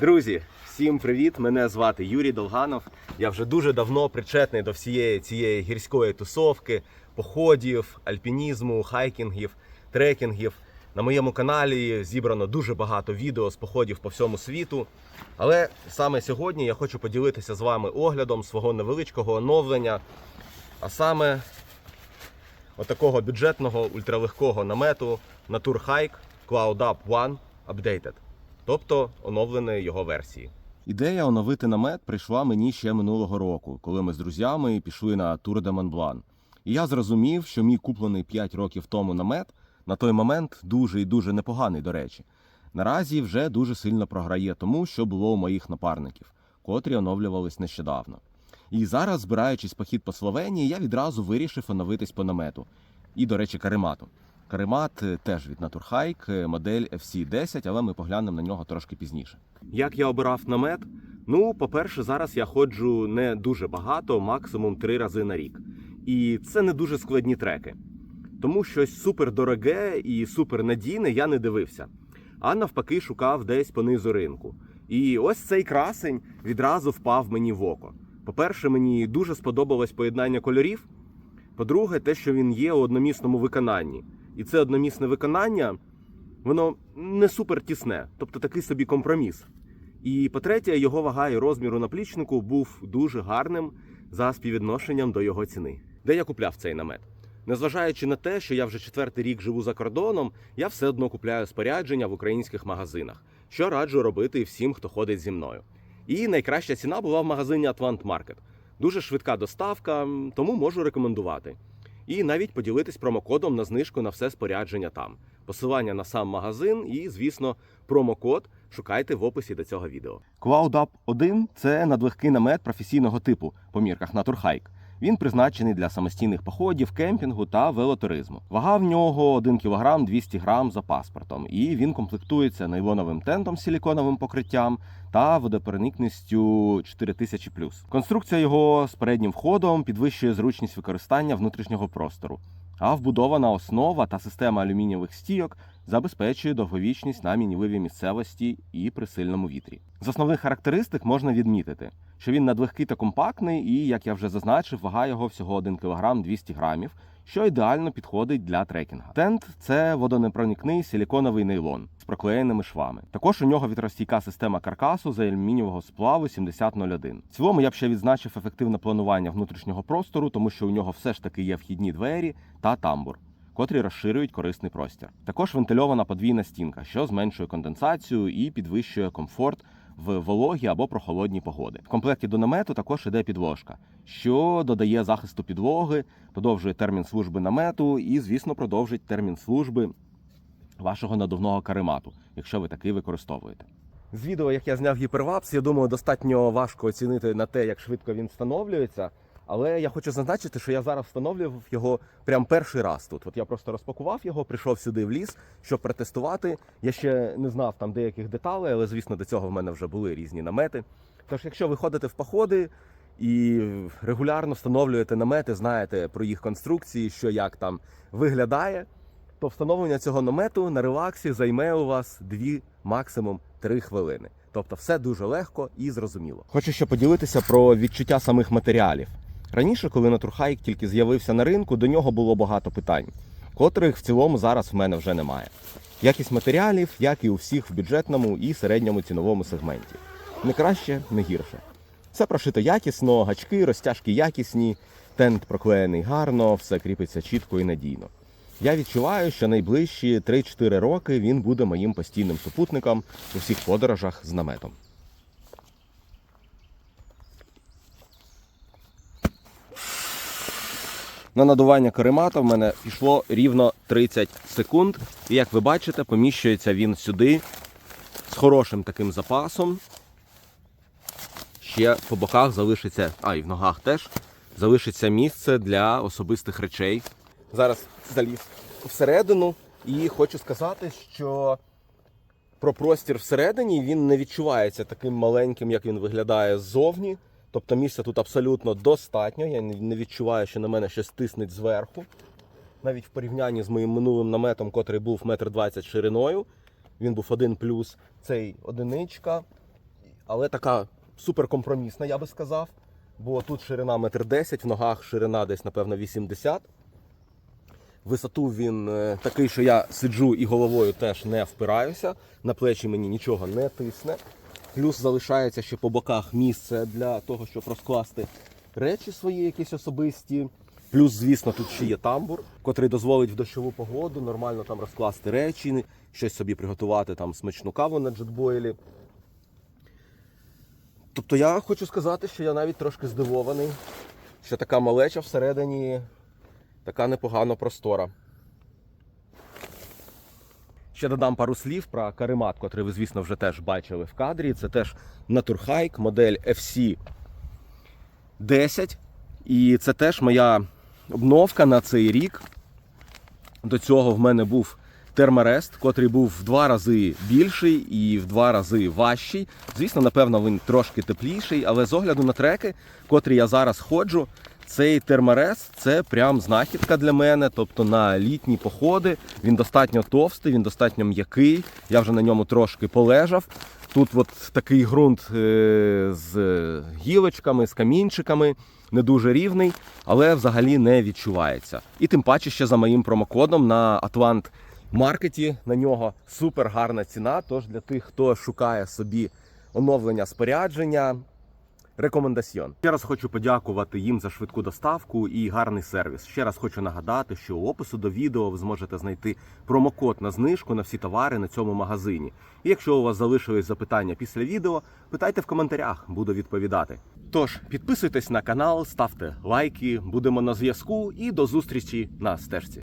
Друзі, всім привіт! Мене звати Юрій Долганов. Я вже дуже давно причетний до всієї цієї гірської тусовки, походів, альпінізму, хайкінгів, трекінгів. На моєму каналі зібрано дуже багато відео з походів по всьому світу. Але саме сьогодні я хочу поділитися з вами оглядом свого невеличкого оновлення, а саме отакого бюджетного ультралегкого намету Naturhike Cloud Up One Updated тобто оновленої його версії. Ідея оновити намет прийшла мені ще минулого року, коли ми з друзями пішли на de Mont Blanc. І я зрозумів, що мій куплений 5 років тому намет на той момент дуже і дуже непоганий, до речі. Наразі вже дуже сильно програє тому, що було у моїх напарників, котрі оновлювались нещодавно. І зараз, збираючись похід по Словенії, я відразу вирішив оновитись по намету. І, до речі, каремату. Каремат е, теж від Naturhike, е, модель FC10, але ми поглянемо на нього трошки пізніше. Як я обирав намет? Ну, по-перше, зараз я ходжу не дуже багато, максимум три рази на рік. І це не дуже складні треки. Тому щось супер дороге і супер надійне я не дивився. А навпаки, шукав десь понизу ринку. І ось цей красень відразу впав мені в око. По-перше, мені дуже сподобалось поєднання кольорів. По-друге, те, що він є у одномісному виконанні. І це одномісне виконання, воно не супер тісне, тобто такий собі компроміс. І по-третє, його вага і розмір у наплічнику був дуже гарним за співвідношенням до його ціни. Де я купляв цей намет? Незважаючи на те, що я вже четвертий рік живу за кордоном, я все одно купляю спорядження в українських магазинах, що раджу робити всім, хто ходить зі мною. І найкраща ціна була в магазині Atlant Market. Дуже швидка доставка, тому можу рекомендувати. І навіть поділитись промокодом на знижку на все спорядження там. Посилання на сам магазин і, звісно, промокод шукайте в описі до цього відео. CloudUp 1 – це надлегкий намет професійного типу по мірках Naturhike. Він призначений для самостійних походів, кемпінгу та велотуризму. Вага в нього 1 кг 200 г за паспортом, і він комплектується нейлоновим тентом з силіконовим покриттям та водопереникністю 4000 Конструкція його з переднім входом підвищує зручність використання внутрішнього простору. А вбудована основа та система алюмінієвих стійок забезпечує довговічність на мінливій місцевості і при сильному вітрі. З основних характеристик можна відмітити, що він надлегкий та компактний, і, як я вже зазначив, вага його всього 1 кг 200 грамів, що ідеально підходить для трекінга. Тент це водонепроникний силіконовий нейлон з проклеєними швами. Також у нього вітростійка система каркасу з алюмінієвого сплаву 7001. В цілому я б ще відзначив ефективне планування внутрішнього простору, тому що у нього все ж таки є вхідні двері та тамбур. Котрі розширюють корисний простір. Також вентильована подвійна стінка, що зменшує конденсацію і підвищує комфорт в вологі або прохолодні погоди. В комплекті до намету також іде підложка, що додає захисту підлоги, подовжує термін служби намету і, звісно, продовжить термін служби вашого надувного каремату, якщо ви такий використовуєте. З відео, як я зняв гіпервапс, я думаю, достатньо важко оцінити на те, як швидко він встановлюється. Але я хочу зазначити, що я зараз встановлював його прям перший раз тут. От я просто розпакував його, прийшов сюди в ліс, щоб протестувати. Я ще не знав там деяких деталей, але звісно до цього в мене вже були різні намети. Тож, якщо ви ходите в походи і регулярно встановлюєте намети, знаєте про їх конструкції, що як там виглядає, то встановлення цього намету на релаксі займе у вас дві, максимум три хвилини. Тобто все дуже легко і зрозуміло. Хочу ще поділитися про відчуття самих матеріалів. Раніше, коли Naturhike тільки з'явився на ринку, до нього було багато питань, котрих в цілому зараз в мене вже немає. Якість матеріалів, як і у всіх в бюджетному і середньому ціновому сегменті. Не краще, не гірше. Все прошито якісно, гачки, розтяжки якісні, тент проклеєний гарно, все кріпиться чітко і надійно. Я відчуваю, що найближчі 3-4 роки він буде моїм постійним супутником у всіх подорожах з наметом. На надування каремата в мене пішло рівно 30 секунд. І як ви бачите, поміщується він сюди з хорошим таким запасом. Ще по боках залишиться, а і в ногах теж залишиться місце для особистих речей. Зараз заліз всередину і хочу сказати, що про простір всередині він не відчувається таким маленьким, як він виглядає ззовні. Тобто місця тут абсолютно достатньо. Я не відчуваю, що на мене щось тиснуть зверху. Навіть в порівнянні з моїм минулим наметом, котрий був метр двадцять шириною, він був один плюс цей одиничка. але така суперкомпромісна, я би сказав. Бо тут ширина метр 10, в ногах ширина десь, напевно, 80. Висоту він е, такий, що я сиджу і головою теж не впираюся. На плечі мені нічого не тисне. Плюс залишається ще по боках місце для того, щоб розкласти речі свої, якісь особисті. Плюс, звісно, тут ще є тамбур, котрий дозволить в дощову погоду нормально там розкласти речі, щось собі приготувати, там смачну каву на джетбойлі. Тобто я хочу сказати, що я навіть трошки здивований, що така малеча всередині така непогано простора. Ще додам пару слів про каремат, котрий ви, звісно, вже теж бачили в кадрі. Це теж Naturhike, модель FC 10. І це теж моя обновка на цей рік. До цього в мене був термарест, котрий був в два рази більший і в два рази важчий. Звісно, напевно, він трошки тепліший, але з огляду на треки, котрі я зараз ходжу, цей термарест це прям знахідка для мене. Тобто на літні походи він достатньо товстий, він достатньо м'який. Я вже на ньому трошки полежав. Тут от такий ґрунт е, з гілочками, з камінчиками, не дуже рівний, але взагалі не відчувається. І тим паче ще за моїм промокодом на Atlant маркеті на нього супер гарна ціна. Тож для тих, хто шукає собі оновлення спорядження, рекомендаціон. Ще раз хочу подякувати їм за швидку доставку і гарний сервіс. Ще раз хочу нагадати, що у опису до відео ви зможете знайти промокод на знижку на всі товари на цьому магазині. І якщо у вас залишились запитання після відео, питайте в коментарях, буду відповідати. Тож підписуйтесь на канал, ставте лайки, будемо на зв'язку і до зустрічі на стежці.